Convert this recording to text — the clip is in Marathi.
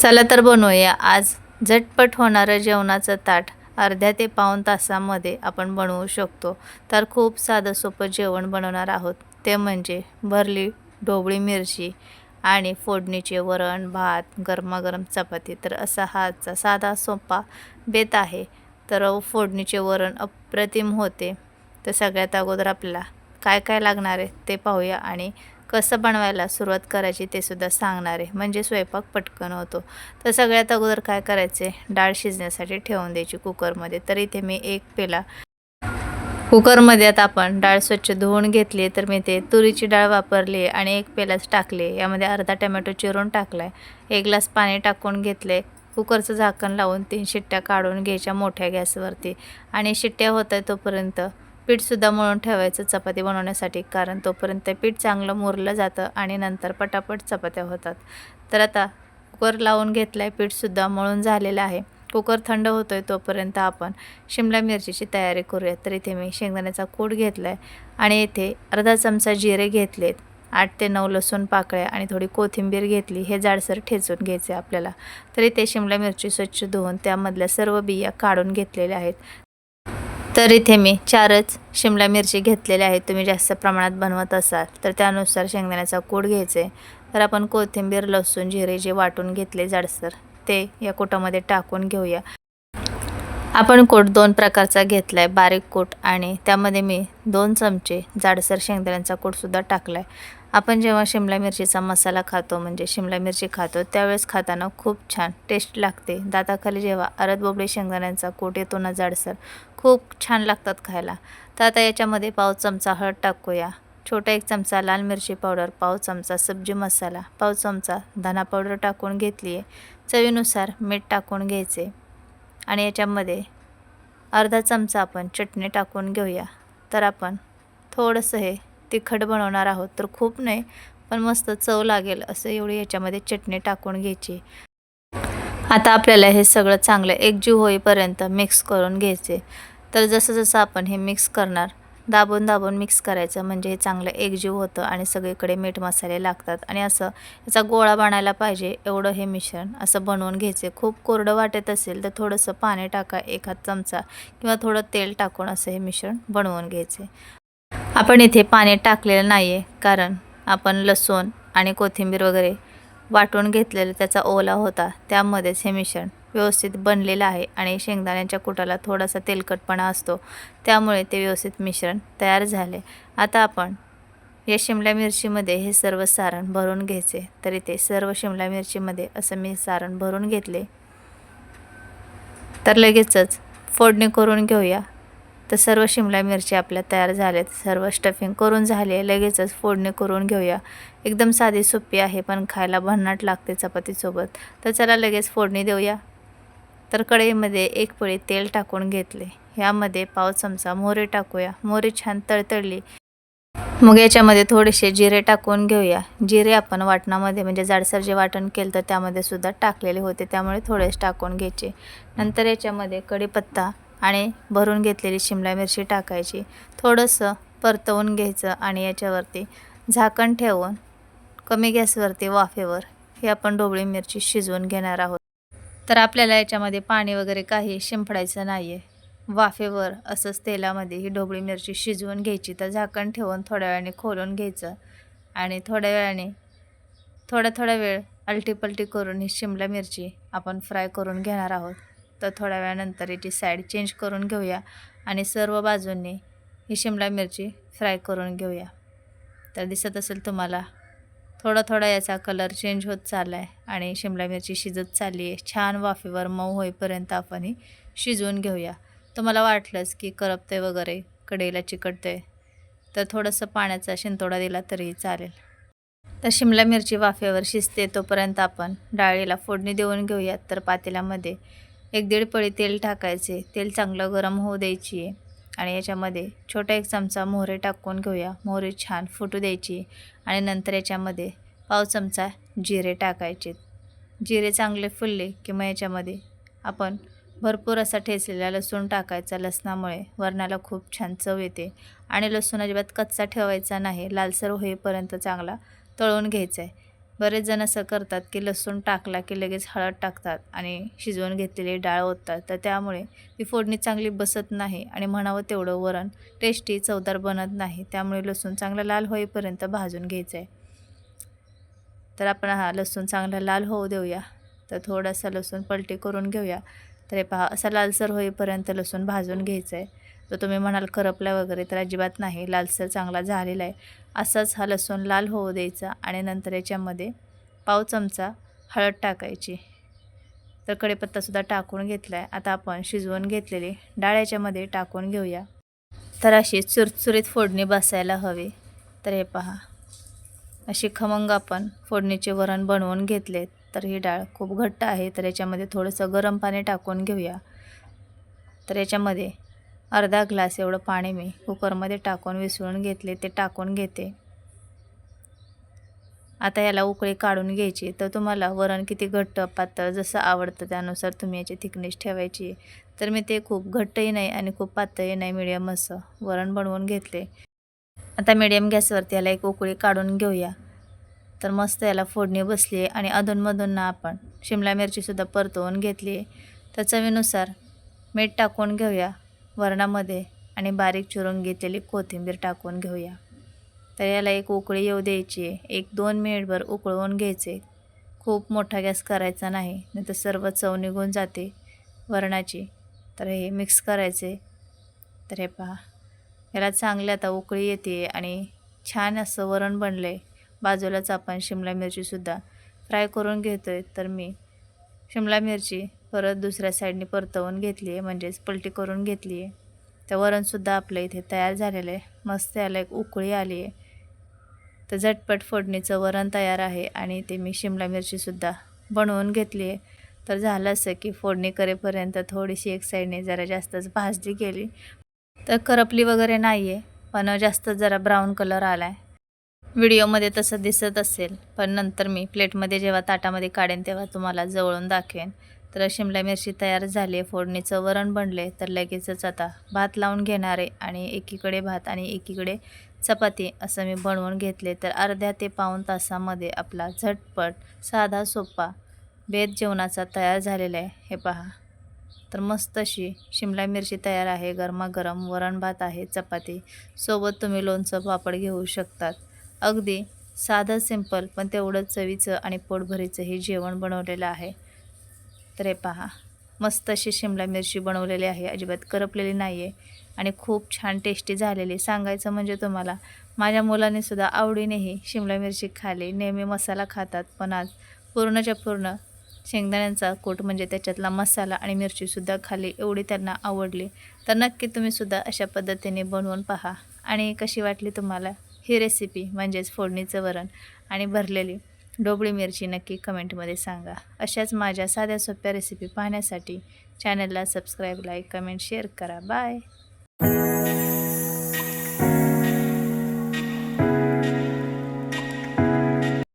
चला तर बनवूया. आज झटपट होणारं जेवणाचं ताट अर्ध्या ते पाऊण तासामध्ये आपण बनवू शकतो. तर खूप साधं सोपं जेवण बनवणार आहोत. ते म्हणजे भरली ढोबळी मिरची आणि फोडणीचे वरण भात गरमागरम चपाती. तर असा हा आजचा साधा सोपा बेत आहे. तर फोडणीचे वरण अप्रतिम होते. तर सगळ्यात अगोदर आपल्याला काय काय लागणार आहे ते पाहूया आणि कसं बनवायला सुरुवात करायची ते सुद्धा सांगणार आहे. म्हणजे स्वयंपाक पटकन होतो. तर सगळ्यात अगोदर काय करायचे? डाळ शिजण्यासाठी ठेवून द्यायची कुकरमध्ये. तर इथे मी एक पेला कुकरमध्ये आता आपण डाळ स्वच्छ धुवून घेतली तर मी ते तुरीची डाळ वापरली आणि एक पेलाच टाकले यामध्ये अर्धा टमॅटो चिरून टाकला आहे एक ग्लास पाणी टाकून घेतले कुकरचं झाकण लावून तीन शिट्ट्या काढून घ्यायच्या मोठ्या गॅसवरती. आणि शिट्ट्या होत आहे तोपर्यंत पीठसुद्धा मळून ठेवायचं चपाती बनवण्यासाठी कारण तोपर्यंत ते पीठ चांगलं मुरलं जातं आणि नंतर पटापट चपात्या होतात. तर आता कुकर लावून घेतलं आहे पीठसुद्धा मळून झालेलं आहे. कुकर थंड होतो आहे तोपर्यंत आपण शिमला मिरचीची तयारी करूया. तर इथे मी शेंगदाण्याचा कूट घेतला आहे आणि इथे अर्धा चमचा जिरे घेतलेत आठ ते नऊ लसूण पाकळ्या आणि थोडी कोथिंबीर घेतली. हे जाडसर ठेचून घ्यायचे आपल्याला. तर इथे शिमला मिरची स्वच्छ धुवून त्यामधल्या सर्व बिया काढून घेतलेल्या आहेत. तर इथे मी चारच शिमला मिरची घेतलेल्या आहेत. तुम्ही जास्त प्रमाणात बनवत असाल तर त्यानुसार शेंगदाण्याचा कूट घ्यायचे. तर आपण कोथिंबीर लसूण जिरे जे वाटून घेतले जाडसर ते या कुटामध्ये टाकून घेऊया. आपण कोट दोन प्रकारचा घेतला आहे बारीक कोट आणि त्यामध्ये मी दोन चमचे जाडसर शेंगदाण्यांचा कोटसुद्धा टाकला आहे आपण जेव्हा शिमला मिरचीचा मसाला खातो म्हणजे शिमला मिरची खातो त्यावेळेस खाताना खूप छान टेस्ट लागते. दाताखाली जेव्हा अरद बोबडे शेंगदाण्यांचा कोट येतो ना जाडसर खूप छान लागतात खायला. तर आता याच्यामध्ये पाव चमचा हळद टाकूया. छोटा एक चमचा लाल मिरची पावडर पाव चमचा सब्जी मसाला पाव चमचा धना पावडर टाकून घेतली आहे चवीनुसार मीठ टाकून घ्यायचे. आणि याच्यामध्ये अर्धा चमचा आपण चटणी टाकून घेऊया. तर आपण थोडंसं हे तिखट बनवणार आहोत. तर खूप नाही पण मस्त चव लागेल असं एवढी याच्यामध्ये चटणी टाकून घ्यायची. आता आपल्याला हे सगळं चांगलं एकजीव होईपर्यंत मिक्स करून घ्यायचे. तर जसं जसं आपण हे मिक्स करणार दाबून दाबून मिक्स करायचं. म्हणजे हे चांगलं एकजीव होतं आणि सगळीकडे मीठ मसाले लागतात. आणि असं याचा गोळा बनायला पाहिजे एवढं हे मिश्रण असं बनवून घ्यायचे. खूप कोरडं वाटत असेल तर थोडंसं पाणी टाका एखाद चमचा किंवा थोडं तेल टाकून असं हे मिश्रण बनवून घ्यायचे. आपण इथे पाणी टाकलेलं नाही आहे कारण आपण लसूण आणि कोथिंबीर वगैरे वाटून घेतलेलं त्याचा ओला होता त्यामध्येच हे मिश्रण व्यवस्थित बनलेलं आहे आणि शेंगदाण्याच्या कुटाला थोडासा तेलकटपणा असतो. त्यामुळे ते व्यवस्थित मिश्रण तयार झाले. आता आपण या शिमला मिरचीमध्ये हे सर्व सारण भरून घ्यायचे. तरी ते सर्व शिमला मिरचीमध्ये असं मी सारण भरून घेतले. तर लगेचच फोडणी करून घेऊया. तर सर्व शिमला मिरची आपल्या तयार झाल्यात. सर्व स्टफिंग करून झाली. आहे लगेचच फोडणी करून घेऊया. एकदम साधी सोपी आहे पण खायला भन्नाट लागते चपातीसोबत. तर चला लगेच फोडणी देऊया. तर कढईमध्ये एक पळी तेल टाकून घेतले. ह्यामध्ये पाव चमचा मोहरी टाकूया. मोहरी छान तळतळली. मग याच्यामध्ये थोडेसे जिरे टाकून घेऊया. जिरे आपण वाटणामध्ये म्हणजे जाडसर जे वाटण केलं तर त्यामध्ये सुद्धा टाकलेले होते. त्यामुळे थोडेच टाकून घ्यायचे. नंतर याच्यामध्ये कढीपत्ता आणि भरून घेतलेली शिमला मिरची टाकायची. थोडंसं परतवून घ्यायचं आणि याच्यावरती झाकण ठेवून कमी गॅसवरती वाफेवर ही आपण ढोबळी मिरची शिजवून घेणार आहोत. तर आपल्याला याच्यामध्ये पाणी वगैरे काही शिंपडायचं नाही आहे वाफेवर असंच तेलामध्ये ही ढोबळी मिरची शिजवून घ्यायची तर झाकण ठेवून थोड्या वेळाने खोलून घ्यायचं आणि थोड्या वेळाने थोडा थोडा वेळ अलटीपलटी करून ही शिमला मिरची आपण फ्राय करून घेणार आहोत. तर थोड्या वेळानंतर याची साईड चेंज करून घेऊया आणि सर्व बाजूंनी ही शिमला मिरची फ्राय करून घेऊया. तर दिसत असेल तुम्हाला थोडा थोडा याचा कलर चेंज होत चालला आहे आणि शिमला मिरची शिजत चालली आहे. छान वाफेवर मऊ होईपर्यंत आपण ही शिजवून घेऊया. तुम्हाला वाटलंच की करपते वगैरे कढईला चिकटते तर थोडंसं पाण्याचा शिंतोडा दिला तरीही चालेल. तर शिमला मिरची वाफेवर शिजते तोपर्यंत आपण डाळीला फोडणी देऊन घेऊयात. तर पातेल्यामध्ये एक दीड पळी तेल टाकायचे. तेल चांगलं गरम होऊ द्यायची आहे आणि याच्यामध्ये छोटा एक चमचा मोहरे टाकून घेऊया. मोहरी छान फुटू द्यायची आणि नंतर याच्यामध्ये पाव चमचा जिरे टाकायचे. जिरे चांगले फुलले की मग याच्यामध्ये आपण भरपूर असा ठेचलेला लसूण टाकायचा लसणामुळे. वरणाला खूप छान चव येते आणि लसूण अजिबात कच्चा ठेवायचा नाही. लालसर होईपर्यंत चांगला तळून घ्यायचा आहे बरेच जण असं करतात की लसूण टाकला की लगेच हळद टाकतात आणि शिजवून घेतलेली डाळ ओततात. तर त्यामुळे ती फोडणी चांगली बसत नाही आणि म्हणावं तेवढं वरण टेस्टी चवदार बनत नाही. त्यामुळे लसूण चांगला लाल होईपर्यंत भाजून घ्यायचं आहे तर आपण हा लसूण चांगला लाल होऊ देऊया. तर थोडासा लसूण पलटी करून घेऊया. तर हे पहा असा लालसर होईपर्यंत लसूण भाजून घ्यायचं आहे तर तुम्ही म्हणाल करपला वगैरे तर अजिबात नाही लालसर चांगला झालेला आहे. असाच हा लसूण लाल होऊ द्यायचा आणि नंतर याच्यामध्ये पाव चमचा हळद टाकायची. तर कढीपत्तासुद्धा टाकून घेतला आहे आता आपण शिजवून घेतलेली डाळ याच्यामध्ये टाकून घेऊया. तर अशी चुरचुरीत फोडणी बसायला हवी. तर हे पहा. अशी खमंग आपण फोडणीचे वरण बनवून घेतले तर ही डाळ खूप घट्ट आहे तर याच्यामध्ये थोडंसं गरम पाणी टाकून घेऊया. तर याच्यामध्ये अर्धा ग्लास एवढं पाणी मी कुकरमध्ये टाकून विसळून घेतले ते टाकून घेते. आता याला उकळी काढून घ्यायची. तर तुम्हाला वरण किती घट्ट पातळ जसं आवडतं त्यानुसार तुम्ही याची थिकनेस ठेवायची. तर मी ते खूप घट्टही नाही आणि खूप पातळही नाही मिडियम असं वरण बनवून घेतले. आता मिडियम गॅसवरती याला एक उकळी काढून घेऊया. तर मस्त याला फोडणी बसली आहे आणि अधूनमधून ना आपण शिमला मिरचीसुद्धा परतवून घेतली आहे. तर चवीनुसार मीठ टाकून घेऊया वरणामध्ये आणि बारीक चिरून घेतलेली कोथिंबीर टाकून घेऊया. तर याला एक उकळी येऊ द्यायची आहे. एक दोन मिनिटभर उकळवून घ्यायचे. खूप मोठा गॅस करायचा नाही नाही तर सर्व चव निघून जाते वरणाची. तर हे मिक्स करायचे. तर हे पहा. याला चांगली आता उकळी येते आणि छान असं वरण बनलं आहे बाजूलाच आपण शिमला मिरचीसुद्धा फ्राय करून घेतो आहे तर मी शिमला मिरची परत दुसऱ्या साईडने परतवून घेतली आहे म्हणजेच पलटी करून घेतली आहे तर वरणसुद्धा आपलं इथे तयार झालेलं आहे. मस्त याला एक उकळी आली आहे तर झटपट फोडणीचं वरण तयार आहे आणि ते मी शिमला मिरचीसुद्धा बनवून घेतली आहे तर झालं असं की फोडणी करेपर्यंत थोडीशी एक साईडने जरा जास्तच भाजली गेली. तर करपली वगैरे नाही आहे पण जास्त जरा ब्राऊन कलर आला आहे व्हिडिओमध्ये तसं दिसत असेल पण नंतर मी प्लेटमध्ये जेव्हा ताटामध्ये काढेन तेव्हा तुम्हाला जवळून दाखवेन. तर शिमला मिरची तयार झाली आहे फोडणीचं वरण बनले तर लगेचच आता भात लावून घेणार आहे आणि एकीकडे भात आणि एकीकडे चपाती असं मी बनवून घेतले. तर अर्ध्या ते पाऊण तासामध्ये आपला झटपट साधा सोपा बेत जेवणाचा तयार झालेला आहे. हे पहा. तर मस्त अशी शिमला मिरची तयार आहे गरमागरम वरण भात आहे चपाती. सोबत तुम्ही लोणचं पापड घेऊ शकतात. अगदी साधं सिंपल पण तेवढं चवीचं आणि पोटभरीचं हे जेवण बनवलेलं आहे. तर हे पहा मस्त अशी शिमला मिरची बनवलेली आहे. अजिबात करपलेली नाही आहे आणि खूप छान टेस्टी झालेली. सांगायचं म्हणजे तुम्हाला माझ्या मुलाने सुद्धा आवडीनेही शिमला मिरची खाली नेहमी मसाला खातात पण आज पूर्णच्या पूर्ण शेंगदाण्यांचा कूट म्हणजे त्याच्यातला मसाला आणि मिरचीसुद्धा खाली एवढी त्यांना आवडली. तर नक्की तुम्हीसुद्धा अशा पद्धतीने बनवून पहा. आणि कशी वाटली तुम्हाला ही रेसिपी म्हणजेच फोडणीचं वरण आणि भरलेली ढोबळी मिरची नक्की कमेंटमध्ये सांगा. अशाच माझ्या साध्या सोप्या रेसिपी पाहण्यासाठी चॅनलला सबस्क्राईब लाईक कमेंट शेअर करा. बाय